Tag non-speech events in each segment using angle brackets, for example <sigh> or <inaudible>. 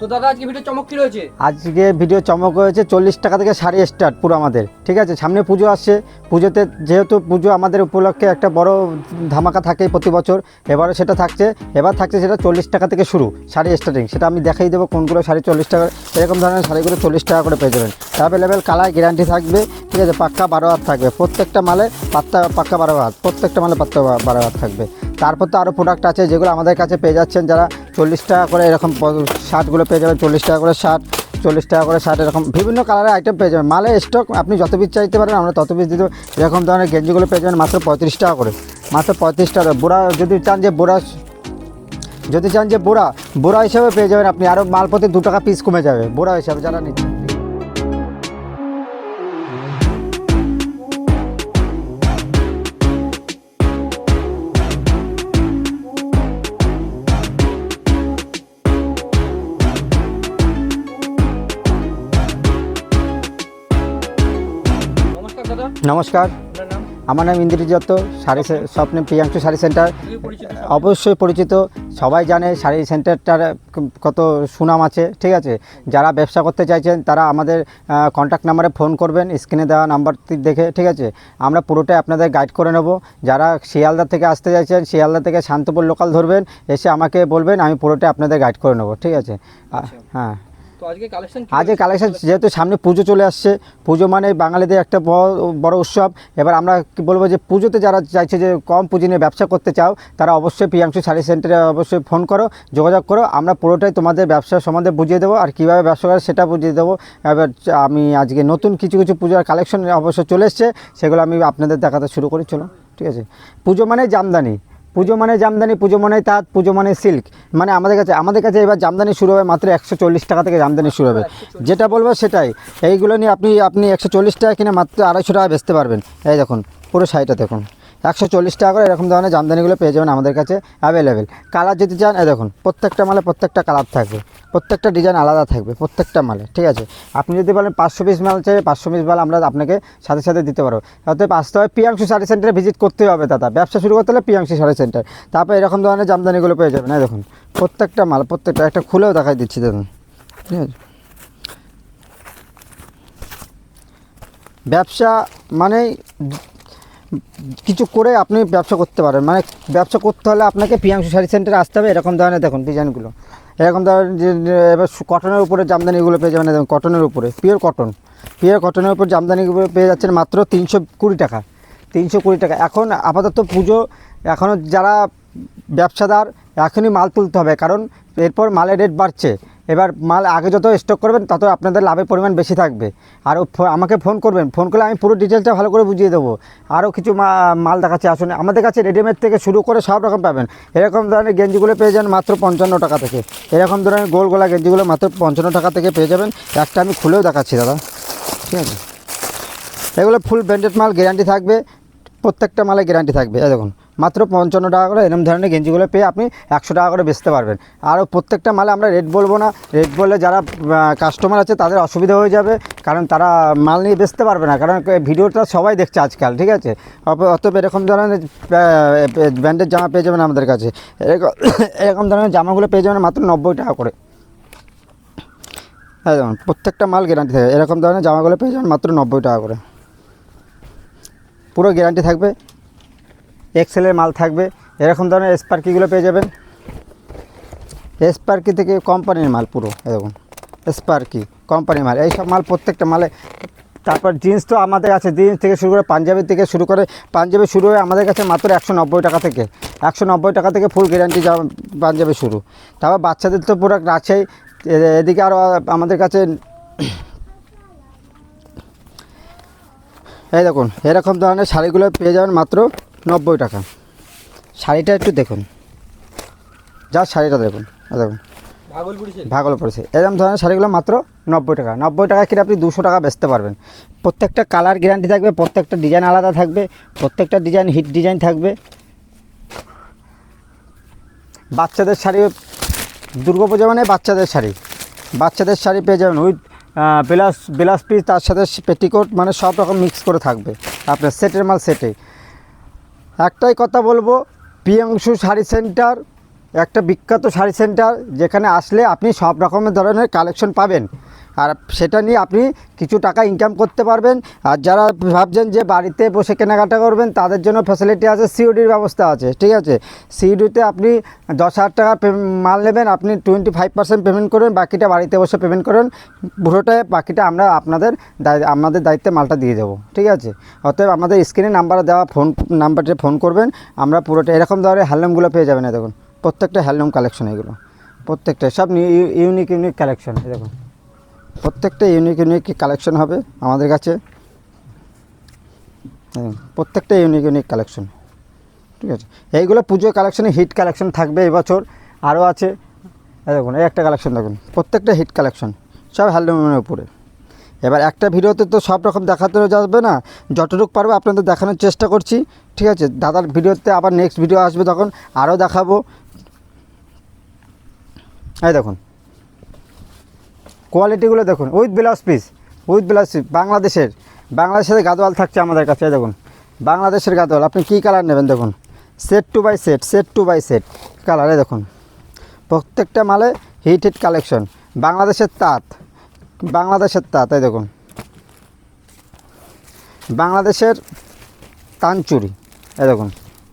তো দাদা, আজকে ভিডিও চমক কি রয়েছে? আজকে ভিডিও চমক হয়েছে চল্লিশ টাকা থেকে শাড়ি স্টার্ট পুরো আমাদের, ঠিক আছে? সামনে পুজো আসছে, পুজোতে যেহেতু পুজো আমাদের উপলক্ষে একটা বড় ধামাকা থাকে প্রতি বছর, এবারও সেটা থাকছে, এবার থাকছে সেটা চল্লিশ টাকা থেকে শুরু শাড়ি স্টার্টিং সেটা আমি দেখাই দেবো কোনগুলো শাড়ি চল্লিশ টাকা, এরকম ধরনের শাড়িগুলো চল্লিশ টাকা করে পেয়ে যাবেন। অ্যাভেলেবেল কালার গ্যারান্টি থাকবে, ঠিক আছে? পাক্কা বারো হাত থাকবে, প্রত্যেকটা মালে পাত্তা পাক্কা বারো হাত, প্রত্যেকটা মালে পাত্তা বারো হাত থাকবে। তারপর তো আরও প্রোডাক্ট আছে যেগুলো আমাদের কাছে পেয়ে যাচ্ছেন যারা চল্লিশ টাকা করে এরকম শার্টগুলো পেয়ে যাবেন, চল্লিশ টাকা করে শার্ট, চল্লিশ টাকা করে শার্ট, এরকম বিভিন্ন কালারের আইটেম পেয়ে যাবেন। মালে স্টক আপনি যত পিস চাইতে পারেন, আমরা তত পিস দিতে এরকম ধরনের গেঞ্জিগুলো পেয়ে যাবেন মাত্র পঁয়ত্রিশ টাকা করে। মাত্র পঁয়ত্রিশ টাকা। বোরা যদি চান যে বোরা যদি চান যে বোরা বোরা হিসাবে পেয়ে যাবেন আপনি। আরও মাল প্রতি দু টাকা পিস কমে যাবে বোরা হিসাবে, যারা নিচ্ছেন নমস্কার। আমার নাম ইন্দ্রজিৎ দত্ত শাড়ি স্বপ্নে প্রিয়াংশু শাড়ি সেন্টার। অবশ্যই পরিচিত। সবাই জানে শাড়ি সেন্টারটার কত সুনাম আছে ঠিক আছে? যারা ব্যবসা করতে চাইছেন তারা আমাদের কন্ট্যাক্ট নাম্বারে ফোন করবেন স্ক্রিনে দেওয়া নাম্বারটি দেখে ঠিক আছে? আমরা পুরোটাই আপনাদের গাইড করে নেব। যারা শিয়ালদা থেকে আসতে চাইছেন শিয়ালদা থেকে শান্তপুর লোকাল ধরবেন এসে আমাকে বলবেন আমি পুরোটাই আপনাদের গাইড করে নেব ঠিক আছে? হ্যাঁ। তো আজকে কালেকশন যেহেতু সামনে পুজো চলে আসছে পুজো মানে বাঙালিদের একটা বড় বড় উৎসব। এবার আমরা কি বলব যে পুজোতে যারা চাইছে যে কম পুঁজি নিয়ে ব্যবসা করতে চাও তারা অবশ্যই প্রিয়াংশু শাড়ি সেন্টারে অবশ্যই ফোন করো যোগাযোগ করো। আমরা পুরোটাই তোমাদের ব্যবসা সম্বন্ধে বুঝিয়ে দেবো আর কীভাবে ব্যবসা করে সেটা বুঝিয়ে দেবো। এবার আমি আজকে নতুন কিছু কিছু পুজোর কালেকশন অবশ্য চলে এসছে সেগুলো আমি আপনাদের দেখাতে শুরু করি চলো ঠিক আছে। পুজো মানে জামদানি। পুজো মানে জামদানি, পুজো মানে তাঁত, পুজো মানে সিল্ক। মানে আমাদের কাছে আমাদের কাছে এবার জামদানি শুরু হবে মাত্র একশো চল্লিশ টাকা থেকে জামদানি শুরু হবে। যেটা বলব সেটাই। এইগুলো নিয়ে আপনি আপনি একশো চল্লিশ টাকা কিনে মাত্র আড়াইশো টাকা বেচতে পারবেন। এই দেখুন, পুরো শাড়িটা দেখুন। একশো চল্লিশ টাকা করে এরকম ধরনের জামদানিগুলো পেয়ে যাবেন আমাদের কাছে অ্যাভেলেবেল কালার যদি চান এই দেখুন, প্রত্যেকটা মালে প্রত্যেকটা কালার থাকবে। প্রত্যেকটা ডিজাইন আলাদা থাকবে, প্রত্যেকটা মালে, ঠিক আছে? আপনি যদি বলেন পাঁচশো পিস মাল চাই, পাঁচশো পিস মাল আমরা আপনাকে সাথে সাথে দিতে পারব। অতএব আসতে হবে প্রিয়াংশু শাড়ি সেন্টারে ভিজিট করতে হবে দাদা। ব্যবসা শুরু করতে হলে পিয়াংশু শাড়ি সেন্টার তারপর এরকম ধরনের জামদানিগুলো পেয়ে যাবেন এই দেখুন। প্রত্যেকটা মাল, প্রত্যেকটা, একটা খুলেও দেখাই দিচ্ছি, দেখুন। ঠিক আছে? ব্যবসা মানে কিছু করে আপনি ব্যবসা করতে পারেন। মানে ব্যবসা করতে হলে আপনাকে পিয়াংশু শাড়ি সেন্টারে আসতে হবে, এরকম ধরনের দেখুন ডিজাইনগুলো এরকম ধরনের এবার কটনের উপরে জামদানিগুলো পেয়ে যাবেন, দেখুন কটনের উপরে পিওর কটন পিওর কটনের উপর জামদানিগুলো পেয়ে যাচ্ছেন মাত্র তিনশো কুড়ি টাকা, তিনশো কুড়ি টাকা। এখন আপাতত পুজো এখনও যারা ব্যবসাদার, এখনই মাল তুলতে হবে। কারণ এরপর মালের রেট বাড়ছে। এবার মাল আগে যত স্টক করবেন, তত আপনাদের লাভের পরিমাণ বেশি থাকবে। আর আমাকে ফোন করবেন ফোন করলে আমি পুরো ডিটেলসটা ভালো করে বুঝিয়ে দেবো। আরও কিছু মাল দেখাচ্ছে। আসুন, আমাদের কাছে রেডিমেড থেকে শুরু করে সব রকম পাবেন। এরকম ধরনের গেঞ্জিগুলো পেয়ে যান মাত্র পঞ্চান্ন টাকা থেকে। এরকম ধরনের গোল গোলা গেঞ্জিগুলো মাত্র পঞ্চান্ন টাকা থেকে পেয়ে যাবেন। একটা আমি খুলেও দেখাচ্ছি, দাদা। ঠিক আছে? এগুলো ফুল ব্র্যান্ডেড মাল গ্যারান্টি থাকবে। প্রত্যেকটা মালে গ্যারান্টি থাকবে। দেখুন মাত্র পঞ্চান্ন টাকা করে এরকম ধরনের গেঞ্জিগুলো পেয়ে আপনি একশো টাকা করে বেচতে পারবেন। আরও প্রত্যেকটা মালে আমরা রেট বলব না। রেট বললে যারা কাস্টমার আছে, তাদের অসুবিধা হয়ে যাবে। কারণ তারা মাল নিয়ে বেচতে পারবে না। কারণ ভিডিওটা সবাই দেখছে আজকাল, ঠিক আছে? অত- অতএব এরকম ধরনের ব্র্যান্ডের জামা পেয়ে যাবেন আমাদের কাছে। এরকম <coughs> এরকম ধরনের জামাগুলো পেয়ে যাবেন মাত্র নব্বই টাকা করে। হ্যাঁ প্রত্যেকটা মাল গ্যারান্টি থাকে এরকম ধরনের জামাগুলো পেয়ে যাবেন মাত্র নব্বই টাকা করে। পুরো গ্যারান্টি থাকবে। এক্সেলের মাল থাকবে। এরকম ধরনের স্পার্কিগুলো পেয়ে যাবেন। স্পার্কি থেকে কোম্পানির মাল পুরো এ দেখুন। স্পার্কি কোম্পানির মাল। এই সব মাল প্রত্যেকটা মালে তারপর জিন্স তো আমাদের আছে জিন্স থেকে শুরু করে পাঞ্জাবি থেকে শুরু করে পাঞ্জাবি শুরু হয়ে আমাদের কাছে মাত্র একশো নব্বই টাকা থেকে। একশো নব্বই টাকা থেকে ফুল গ্যারান্টি পাঞ্জাবি শুরু। তারপর বাচ্চাদের তো প্রোডাক্ট আছেই এদিকে আরও আমাদের কাছে এই দেখুন, এরকম ধরনের শাড়িগুলো পেয়ে যাবেন মাত্র নব্বই টাকা। শাড়িটা একটু দেখুন। যা শাড়িটা দেখুন দেখুন। ভাগল পড়েছে? এরকম ধরনের শাড়িগুলো মাত্র নব্বই টাকা। নব্বই টাকা কিনে আপনি দুশো টাকা বেচতে পারবেন। প্রত্যেকটা কালার গ্যারান্টি থাকবে প্রত্যেকটা ডিজাইন আলাদা থাকবে প্রত্যেকটা ডিজাইন হিট ডিজাইন থাকবে। বাচ্চাদের শাড়ি দুর্গাপূজা মানে বাচ্চাদের শাড়ি। বাচ্চাদের শাড়ি পেয়ে যাবেন উইথ ব্লাউজ ব্লাউজ পিস তার সাথে পেটিকোট মানে সব রকম মিক্স করে থাকবে। আপনার সেটের মাল সেটে একটাই কথা বলব প্রিয়াংশু শাড়ি সেন্টার একটা বিখ্যাত শাড়ি সেন্টার যেখানে আসলে আপনি সব রকমের ধরনের কালেকশন পাবেন। আর সেটা নিয়ে আপনি কিছু টাকা ইনকাম করতে পারবেন। আর যারা ভাবছেন যে বাড়িতে বসে কেনাকাটা করবেন, তাদের জন্য ফ্যাসিলিটি আছে সিউডির ব্যবস্থা আছে, ঠিক আছে? সিউডিতে আপনি দশ হাজার টাকা মাল নেবেন, আপনি টোয়েন্টি ফাইভ পার্সেন্ট পেমেন্ট করবেন বাকিটা বাড়িতে বসে পেমেন্ট করেন। পুরোটাই বাকিটা আমরা আপনাদের আমাদের দায়িত্বে মালটা দিয়ে দেবো, ঠিক আছে? অতএব আমাদের স্ক্রিনে নাম্বার দেওয়া ফোন নাম্বারটি ফোন করবেন। আমরা পুরোটা এরকম ধরনের হ্যান্ডলুমগুলো পেয়ে যাবেন দেখুন। প্রত্যেকটা হ্যান্ডলুম কালেকশন এগুলো। প্রত্যেকটা সব ইউনিক ইউনিক কালেকশন দেখুন। প্রত্যেকটা ইউনিক ইউনিক কালেকশন হবে আমাদের কাছে। হ্যাঁ, প্রত্যেকটা ইউনিক ইউনিক কালেকশন। ঠিক আছে? এইগুলো পুজো কালেকশনে হিট কালেকশন থাকবে এবছর আরও আছে। দেখুন এই একটা কালেকশন দেখুন। প্রত্যেকটা হিট কালেকশন সব হ্যান্ডলুমের উপরে। এবার একটা ভিডিওতে তো সব রকম দেখাতে যাবে না। যতটুকু পারব আপনাদের দেখানোর চেষ্টা করছি। ঠিক আছে? দাদার ভিডিওতে আবার নেক্সট ভিডিও আসবে তখন আরও দেখাবো। এই দেখুন। কোয়ালিটিগুলো দেখুন, with blouse piece, with blouse piece, বাংলাদেশের বাংলাদেশের গাদোয়াল থাকছে আমাদের কাছে, এই দেখুন। বাংলাদেশের গাদোয়াল, আপনি কী কালার নেবেন দেখুন? Set two by set set two by set কালারে দেখুন। প্রত্যেকটা মালে হিট হিট কালেকশন বাংলাদেশের তাঁত বাংলাদেশের তাঁত, এই দেখুন। বাংলাদেশের তানচুরি এই দেখুন,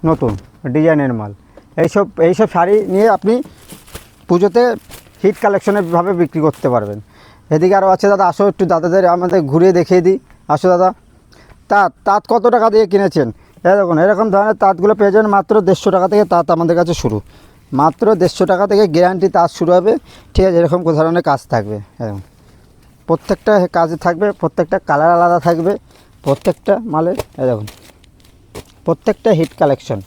নতুন, ডিজাইনের মাল। এইসব এইসব শাড়ি নিয়ে আপনি পুজোতে হিট কালেকশনের ভাবে বিক্রি করতে পারবেন। এদিকে আরও আছে, দাদা, আসো একটু দাদাদের আমাদের ঘুরিয়ে দেখিয়ে দিই। আসো, দাদা। তাঁত তাঁত কত টাকা দিয়ে কিনেছেন? দেখুন, এরকম ধরনের তাঁতগুলো পেয়ে যাবেন মাত্র দেড়শো টাকা থেকে তাঁত আমাদের কাছে শুরু। মাত্র দেড়শো টাকা থেকে গ্যারান্টি তাঁত শুরু হবে। ঠিক আছে, এরকম ধরনের কাজ থাকবে। এরকম প্রত্যেকটা কাজে থাকবে, প্রত্যেকটা কালার আলাদা থাকবে, প্রত্যেকটা মালে এই দেখুন, প্রত্যেকটা হিট কালেকশন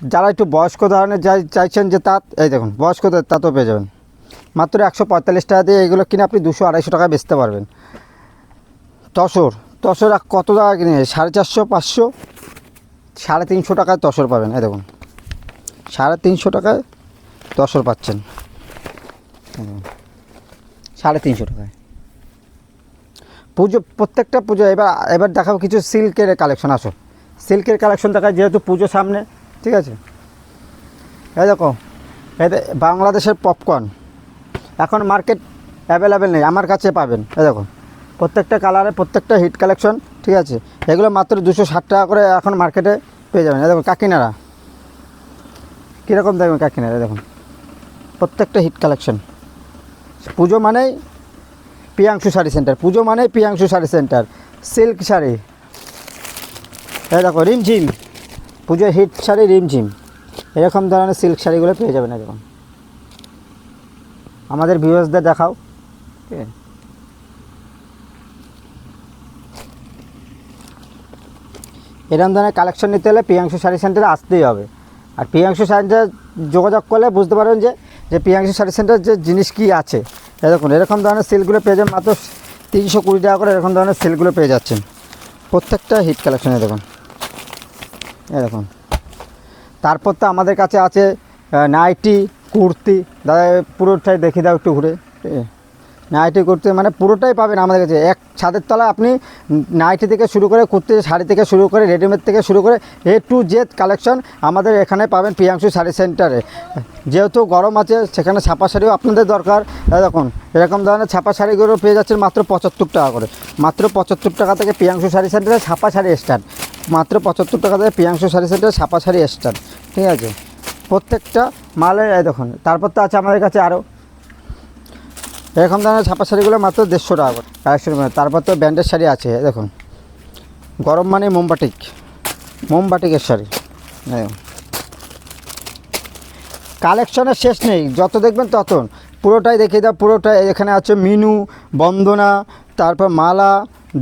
যারা একটু বয়স্ক ধরনের যাই চাইছেন যে তাঁত এই দেখুন বয়স্কদের তাঁতও পেয়ে যাবেন। মাত্র একশো পঁয়তাল্লিশ টাকা দিয়ে এগুলো কিনে আপনি দুশো আড়াইশো টাকায় বেচতে পারবেন। তসর তসর কত টাকা কিনে? সাড়ে চারশো, পাঁচশো, সাড়ে তিনশো টাকায় তসর পাবেন, এই দেখুন। সাড়ে তিনশো টাকায় তসর পাচ্ছেন। সাড়ে তিনশো টাকায়। পুজো, প্রত্যেকটা পুজো, এবার এবার দেখাবো কিছু সিল্কের কালেকশন আসো সিল্কের কালেকশন দেখায় যেহেতু পুজো সামনে ঠিক আছে? এই দেখো এতে বাংলাদেশের পপকর্ন এখন মার্কেট অ্যাভেলেবেল নেই, আমার কাছে পাবেন। এই দেখো, প্রত্যেকটা কালারে প্রত্যেকটা হিট কালেকশন ঠিক আছে? এগুলো মাত্র দুশো ষাট টাকা করে এখন মার্কেটে পেয়ে যাবেন। এই দেখুন কাকিনারা কীরকম দেখবেন কাকিনারা দেখুন প্রত্যেকটা হিট কালেকশন পুজো মানেই পিয়াংশু শাড়ি সেন্টার পুজো মানেই পিয়াংশু শাড়ি সেন্টার সিল্ক শাড়ি। এই দেখো, রিমঝিম। পুজোর হিট শাড়ি রিমঝিম এরকম ধরনের সিল্ক শাড়িগুলো পেয়ে যাবেন দেখুন আমাদের ভিউয়ার্সদের দেখাও। এরকম ধরনের কালেকশন নিতে হলে প্রিয়াংশু শাড়ি সেন্টারে আসতেই হবে। আর প্রিয়াংশু সেন্টার যোগাযোগ করলে বুঝতে পারবেন যে যে প্রিয়াংশু শাড়ি সেন্টার যে জিনিস কী আছে। দেখুন, এরকম ধরনের সিল্কগুলো পেয়ে যাবেন মাত্র তিনশো কুড়ি টাকা করে এরকম ধরনের সিল্কগুলো পেয়ে যাচ্ছেন। প্রত্যেকটা হিট কালেকশনে দেখুন। দেখুন। তারপর তো আমাদের কাছে আছে নাইটি, কুর্তি। দাদা পুরোটাই দেখে দাও একটু ঘুরে। নাইটি, কুর্তি মানে পুরোটাই পাবেন আমাদের কাছে। এক ছাদের তলায় আপনি নাইটি থেকে শুরু করে কুর্তি, শাড়ি থেকে শুরু করে রেডিমেড থেকে শুরু করে এ টু জেড কালেকশন আমাদের এখানে পাবেন প্রিয়াংশু শাড়ি সেন্টারে যেহেতু গরম আছে, সেখানে ছাপা শাড়িও আপনাদের দরকার। দেখুন, এরকম ধরনের ছাপা শাড়িগুলো পেয়ে যাচ্ছেন মাত্র পঁচাত্তর টাকা করে। মাত্র পঁচাত্তর টাকা থেকে প্রিয়াংশু শাড়ি সেন্টারে ছাপা শাড়ি স্টার্ট মাত্র পঁচাত্তর টাকা দেয় প্রিয়াংশু শাড়ি সেন্টারে ছাপা শাড়ি স্টার্ট ঠিক আছে? প্রত্যেকটা মালের দেখুন, তারপর তো আছে আমাদের কাছে আরও এরকম ধরনের ছাপা শাড়িগুলো মাত্র দেড়শো টাকা করে। একশো টাকা তারপর তো ব্যান্ডের শাড়ি আছে দেখুন। গরম মানে মোমবাটিক মোমবাটিকের শাড়ি। কালেকশনের শেষ নেই, যত দেখবেন তত। পুরোটাই দেখিয়ে দাও, পুরোটাই। এখানে আছে মিনু, বন্দনা, তারপর মালা,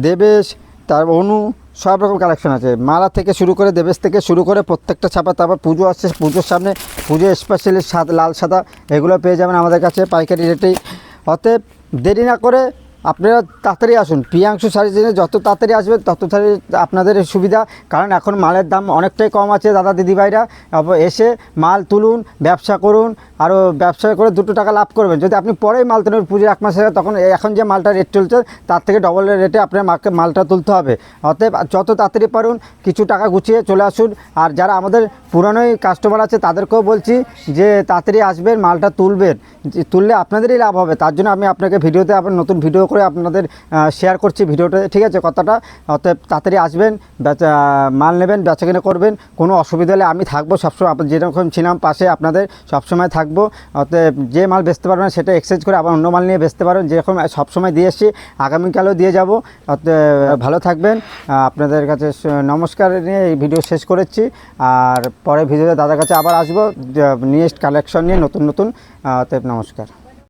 দেবেশ, তারপর অনু সব রকম কালেকশন আছে। মালা থেকে শুরু করে দেবেশ থেকে শুরু করে প্রত্যেকটা ছাপা, তারপর পুজো আসছে, পুজোর সামনে পুজো স্পেশালি সাদা, লাল সাদা, এগুলো পেয়ে যাবেন আমাদের কাছে পাইকারি রেটেই অতএব দেরি না করে আপনারা তাড়াতাড়ি আসুন। প্রিয়াংশু শাড়ি জেনে যত তাড়াতাড়ি আসবে, তত তাড়াতাড়ি আপনাদের সুবিধা। কারণ এখন মালের দাম অনেকটাই কম আছে দাদা দিদিভাইরা। এসে মাল তুলুন, ব্যবসা করুন আরও ব্যবসা করে দুটো টাকা লাভ করবেন। যদি আপনি পরেই মাল তুলেন, পুজোর এক মাস তখন এখন যে মালটা রেট চলছে, তার থেকে ডবল রেটে আপনার মাকে মালটা তুলতে হবে। অতএব যত তাড়াতাড়ি পারুন, কিছু টাকা গুছিয়ে চলে আসুন। আর যারা আমাদের পুরানোই কাস্টমার আছে, তাদেরকেও বলছি যে তাড়াতাড়ি আসবেন, মালটা তুলবেন। তুললে আপনাদেরই লাভ হবে। তার জন্য আমি আপনাকে ভিডিওতে আবার নতুন ভিডিও করে আপনাদের শেয়ার করছি ভিডিওটা, ঠিক আছে? কথাটা। অতএব তাড়াতাড়ি আসবেন মাল নেবেন বেচা কিনে করবেন, কোনো অসুবিধা হলে আমি থাকব সবসময়। আপনার যেরকম ছিলাম পাশে আপনাদের, সবসময় থাকব। অতএব যে মাল বেচতে পারবেন সেটা এক্সচেঞ্জ করে আবার অন্য মাল নিয়ে বেচতে পারবেন যেরকম সবসময় দিয়ে এসছি, আগামীকালেও দিয়ে যাব। ভালো থাকবেন। আপনাদের কাছে নমস্কার নিয়ে এই ভিডিও শেষ করেছি। আর পরে ভিডিওতে দাদার কাছে আবার আসব নিয়েস্ট কালেকশন নিয়ে নতুন নতুন। অতএব নমস্কার।